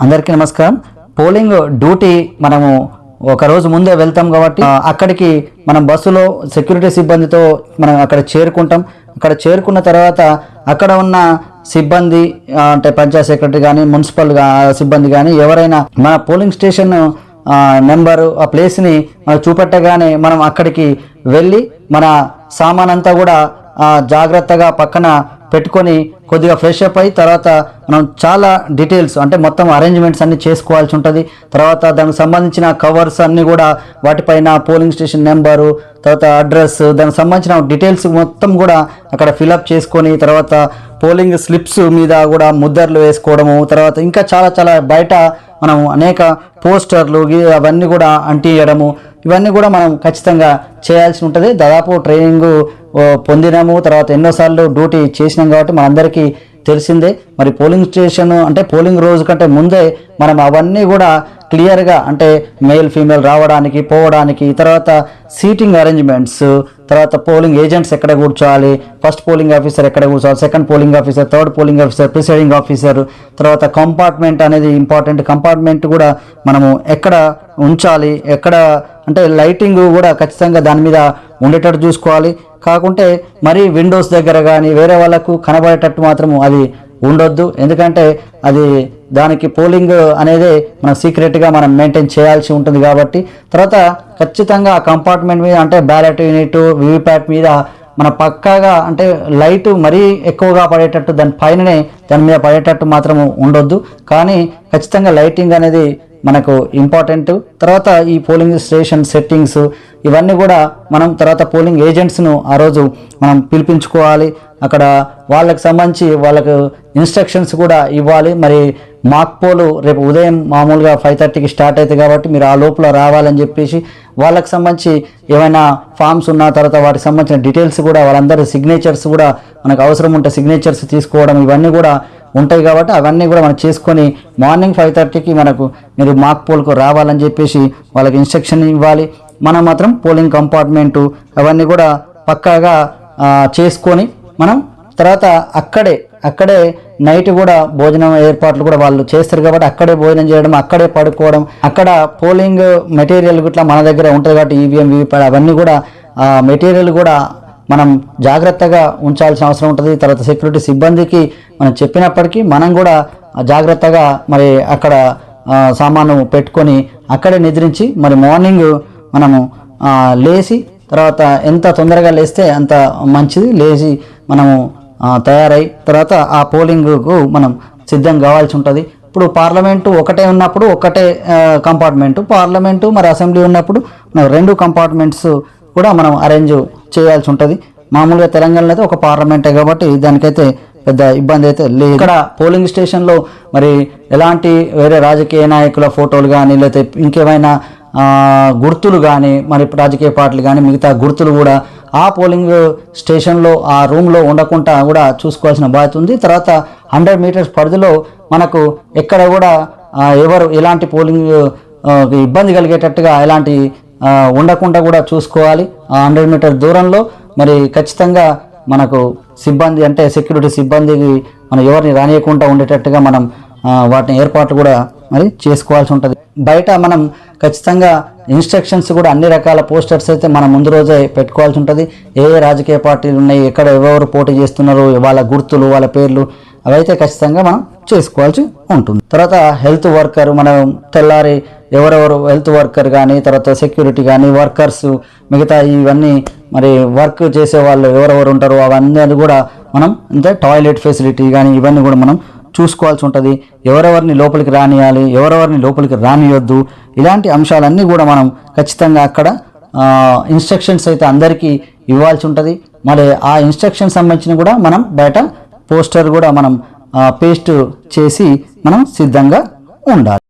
అందరికీ నమస్కారం. Polling duty మనము ఒక రోజు ముందే వెళ్తాం కాబట్టి అక్కడికి మనం బస్సులో సెక్యూరిటీ సిబ్బందితో మనం అక్కడ చేరుకుంటాం. అక్కడ చేరుకున్న తర్వాత అక్కడ ఉన్న సిబ్బంది అంటే పంచాయత్ సెక్రటరీ కానీ మున్సిపల్ సిబ్బంది కానీ ఎవరైనా మన పోలింగ్ స్టేషన్ నెంబరు ఆ ప్లేస్ని మనకు చూపెట్టగానే మనం అక్కడికి వెళ్ళి మన సామాన్ అంతా కూడా జాగ్రత్తగా పక్కన పెట్టుకొని కొద్దిగా ఫ్రెష్ అప్ అయి తర్వాత మనం చాలా డీటెయిల్స్ అంటే మొత్తం అరేంజ్మెంట్స్ అన్ని చేసుకోవాల్సి ఉంటుంది. తర్వాత దానికి సంబంధించిన కవర్స్ అన్నీ కూడా వాటిపైన పోలింగ్ స్టేషన్ నెంబరు తర్వాత అడ్రస్ దానికి సంబంధించిన డీటెయిల్స్ మొత్తం కూడా అక్కడ ఫిలప్ చేసుకొని తర్వాత పోలింగ్ స్లిప్స్ మీద కూడా ముద్దర్లు వేసుకోవడము తర్వాత ఇంకా చాలా చాలా బయట మనం అనేక పోస్టర్లు గి- అవన్నీ కూడా అంటియడము ఇవన్నీ కూడా మనం ఖచ్చితంగా చేయాల్సి ఉంటుంది. దాదాపు ట్రైనింగ్ పొందినాము. తర్వాత ఎన్నోసార్లు డ్యూటీ చేసినాం కాబట్టి మనందరికీ తెలిసిందే. మరి పోలింగ్ స్టేషన్ అంటే పోలింగ్ రోజు కంటే ముందే మనం అవన్నీ కూడా క్లియర్గా అంటే మేల్ ఫీమేల్ రావడానికి పోవడానికి తర్వాత సీటింగ్ అరేంజ్మెంట్స్ తర్వాత పోలింగ్ ఏజెంట్స్ ఎక్కడ కూర్చోవాలి ఫస్ట్ పోలింగ్ ఆఫీసర్ ఎక్కడ కూర్చోవాలి second polling officer third polling officer presiding officer తర్వాత కంపార్ట్మెంట్ అనేది ఇంపార్టెంట్. కంపార్ట్మెంట్ కూడా మనము ఎక్కడ ఉంచాలి ఎక్కడ అంటే లైటింగ్ కూడా ఖచ్చితంగా దాని మీద ఉండేటట్టు చూసుకోవాలి. కాకుంటే మరీ విండోస్ దగ్గర కానీ వేరే వాళ్ళకు కనబడేటట్టు మాత్రము అది ఉండొద్దు. ఎందుకంటే అది దానికి పోలింగ్ అనేది మనం సీక్రెట్గా మనం మెయింటైన్ చేయాల్సి ఉంటుంది కాబట్టి. తర్వాత ఖచ్చితంగా ఆ కంపార్ట్మెంట్ మీద అంటే బ్యాలెట్ యూనిట్ వివిప్యాట్ మీద మన పక్కాగా అంటే లైట్ మరీ ఎక్కువగా పడేటట్టు దాని పైననే దాని మీద పడేటట్టు మాత్రం ఉండొద్దు. కానీ ఖచ్చితంగా లైటింగ్ అనేది మనకు ఇంపార్టెంట్ తర్వాత ఈ పోలింగ్ స్టేషన్ సెట్టింగ్స్ ఇవన్నీ కూడా మనం తర్వాత పోలింగ్ ఏజెంట్స్ను ఆ రోజు మనం పిలిపించుకోవాలి. అక్కడ వాళ్ళకి సంబంధించి వాళ్ళకు ఇన్స్ట్రక్షన్స్ కూడా ఇవ్వాలి. మరి మాక్ పోలు రేపు ఉదయం మామూలుగా ఫైవ్ థర్టీకి స్టార్ట్ అవుతుంది కాబట్టి మీరు ఆ లోపల రావాలని చెప్పేసి వాళ్ళకి సంబంధించి ఏమైనా ఫామ్స్ ఉన్న తర్వాత వాటికి సంబంధించిన డీటెయిల్స్ కూడా వాళ్ళందరి సిగ్నేచర్స్ కూడా మనకు అవసరం ఉంటే సిగ్నేచర్స్ తీసుకోవడం ఇవన్నీ కూడా ఉంటాయి కాబట్టి అవన్నీ కూడా మనం చేసుకొని మార్నింగ్ ఫైవ్ థర్టీకి మనకు మీరు మాక్ పోల్కు రావాలని చెప్పేసి వాళ్ళకి ఇన్స్ట్రక్షన్ ఇవ్వాలి. మనం మాత్రం పోలింగ్ కంపార్ట్మెంటు అవన్నీ కూడా పక్కాగా చేసుకొని మనం తర్వాత అక్కడే అక్కడే నైట్ కూడా భోజనం ఏర్పాట్లు కూడా వాళ్ళు చేస్తారు కాబట్టి అక్కడే భోజనం చేయడం అక్కడే పడుకోవడం అక్కడ పోలింగ్ మెటీరియల్ ఇట్లా మన దగ్గర ఉంటుంది కాబట్టి ఈవీఎం వీవీప్యాడ్ అవన్నీ కూడా మెటీరియల్ కూడా మనం జాగ్రత్తగా ఉంచాల్సిన అవసరం ఉంటుంది. తర్వాత సెక్యూరిటీ సిబ్బందికి మనం చెప్పినప్పటికీ మనం కూడా జాగ్రత్తగా మరి అక్కడ సామాను పెట్టుకొని అక్కడే నిద్రించి మరి మార్నింగ్ మనము లేచి తర్వాత ఎంత తొందరగా లేస్తే అంత మంచిది. లేచి మనము తయారై తర్వాత ఆ పోలింగ్కు మనం సిద్ధం కావాల్సి ఉంటుంది. ఇప్పుడు పార్లమెంటు ఒకటే ఉన్నప్పుడు ఒకటే కంపార్ట్మెంటు పార్లమెంటు మరి అసెంబ్లీ ఉన్నప్పుడు మనం రెండు కంపార్ట్మెంట్స్ కూడా మనం అరేంజ్ చేయాల్సి ఉంటుంది. మామూలుగా తెలంగాణలో అయితే ఒక పార్లమెంటే కాబట్టి దానికైతే పెద్ద ఇబ్బంది అయితే లేదు. ఇక్కడ పోలింగ్ స్టేషన్లో మరి ఎలాంటి వేరే రాజకీయ నాయకుల ఫోటోలు కానీ లేకపోతే ఇంకేమైనా గుర్తులు కానీ మరి రాజకీయ పార్టీలు కానీ మిగతా గుర్తులు కూడా ఆ పోలింగ్ స్టేషన్లో ఆ రూమ్లో ఉండకుండా కూడా చూసుకోవాల్సిన బాధ్యత ఉంది. తర్వాత హండ్రెడ్ మీటర్స్ పరిధిలో మనకు ఎక్కడ కూడా ఎవరు ఎలాంటి పోలింగ్ ఇబ్బంది కలిగేటట్టుగా ఎలాంటి ఉండకుండా కూడా చూసుకోవాలి. ఆ హండ్రెడ్ మీటర్ దూరంలో మరి ఖచ్చితంగా మనకు సిబ్బంది అంటే సెక్యూరిటీ సిబ్బందికి మనం ఎవరిని రానియకుండా ఉండేటట్టుగా మనం వాటిని ఏర్పాట్లు కూడా మరి చేసుకోవాల్సి ఉంటుంది. బయట మనం ఖచ్చితంగా ఇన్స్ట్రక్షన్స్ కూడా అన్ని రకాల పోస్టర్స్ అయితే మనం ముందు రోజే పెట్టుకోవాల్సి ఉంటుంది. ఏ ఏ రాజకీయ పార్టీలు ఉన్నాయి ఎక్కడ ఎవరు పోటీ చేస్తున్నారు వాళ్ళ గుర్తులు వాళ్ళ పేర్లు అవైతే ఖచ్చితంగా మనం చేసుకోవాల్సి ఉంటుంది. తర్వాత హెల్త్ వర్కర్ మనం తెల్లారి ఎవరెవరు హెల్త్ వర్కర్ కానీ తర్వాత సెక్యూరిటీ కానీ వర్కర్స్ మిగతా ఇవన్నీ మరి వర్క్ చేసే వాళ్ళు ఎవరెవరు ఉంటారో అవన్నీ కూడా మనం అంటే టాయిలెట్ ఫెసిలిటీ కానీ ఇవన్నీ కూడా మనం చూసుకోవాల్సి ఉంటుంది. ఎవరెవరిని లోపలికి రానియాలి ఎవరెవరిని లోపలికి రానియొద్దు ఇలాంటి అంశాలన్నీ కూడా మనం ఖచ్చితంగా అక్కడ ఇన్స్ట్రక్షన్స్ అయితే అందరికీ ఇవ్వాల్సి ఉంటుంది. మరి ఆ ఇన్స్ట్రక్షన్ సంబంధించిన కూడా మనం బయట పోస్టర్ కూడా మనం పేస్ట్ చేసి మనం సిద్ధంగా ఉండాలి.